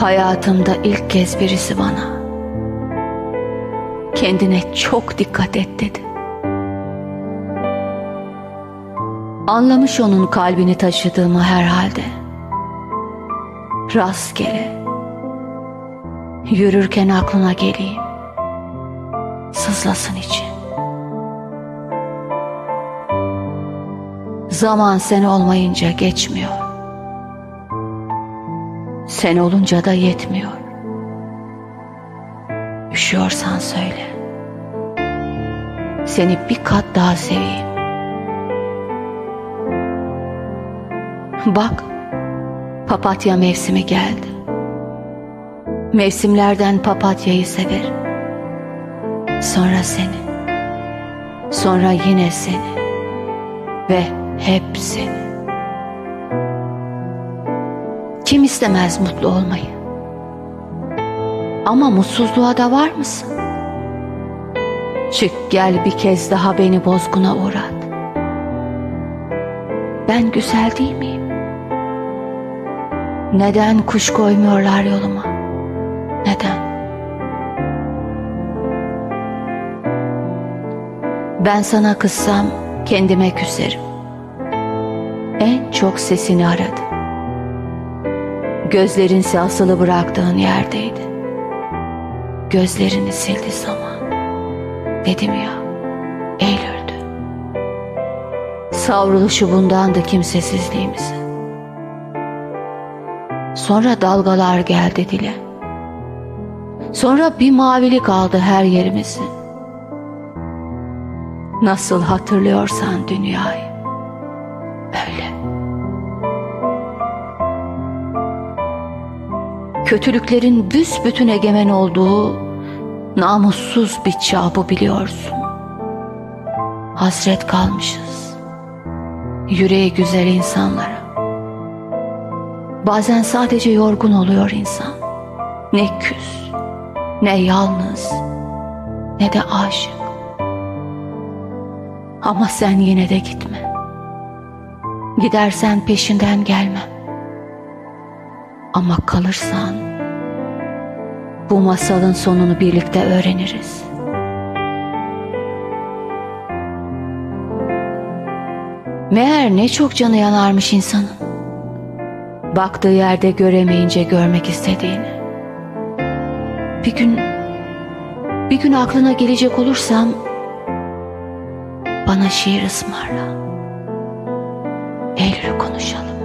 Hayatımda ilk kez birisi bana kendine çok dikkat et dedi. Anlamış onun kalbini taşıdığımı herhalde. Rastgele yürürken aklına geleyim. Sızlasın için. Zaman sen olmayınca geçmiyor. Sen olunca da yetmiyor. Üşüyorsan söyle. Seni bir kat daha seveyim. Bak, papatya mevsimi geldi. Mevsimlerden papatyayı severim. Sonra seni. Sonra yine seni. Ve hep seni. Kim istemez mutlu olmayı? Ama mutsuzluğa da var mısın? Çık gel bir kez daha beni bozguna uğrat. Ben güzel değil miyim? Neden kuş koymuyorlar yoluma? Neden? Ben sana kızsam kendime küserim. En çok sesini aradım. Gözlerinse asılı bıraktığın yerdeydi. Gözlerini sildi zaman. Dedim ya, eğilirdi. Savruluşu bundandı kimsesizliğimizi. Sonra dalgalar geldi dile. Sonra bir mavilik aldı her yerimizi. Nasıl hatırlıyorsan dünyayı. Öyle. Kötülüklerin büsbütün egemen olduğu namussuz bir çağ biliyorsun. Hasret kalmışız. Yüreği güzel insanlara. Bazen sadece yorgun oluyor insan. Ne küs, ne yalnız, ne de aşık. Ama sen yine de gitme. Gidersen peşinden gelmem. Ama kalırsan bu masalın sonunu birlikte öğreniriz. Meğer ne çok canı yanarmış insanın. Baktığı yerde göremeyince görmek istediğini. Bir gün bir gün aklına gelecek olursam bana şiir ısmarla. Eylül'ü konuşalım.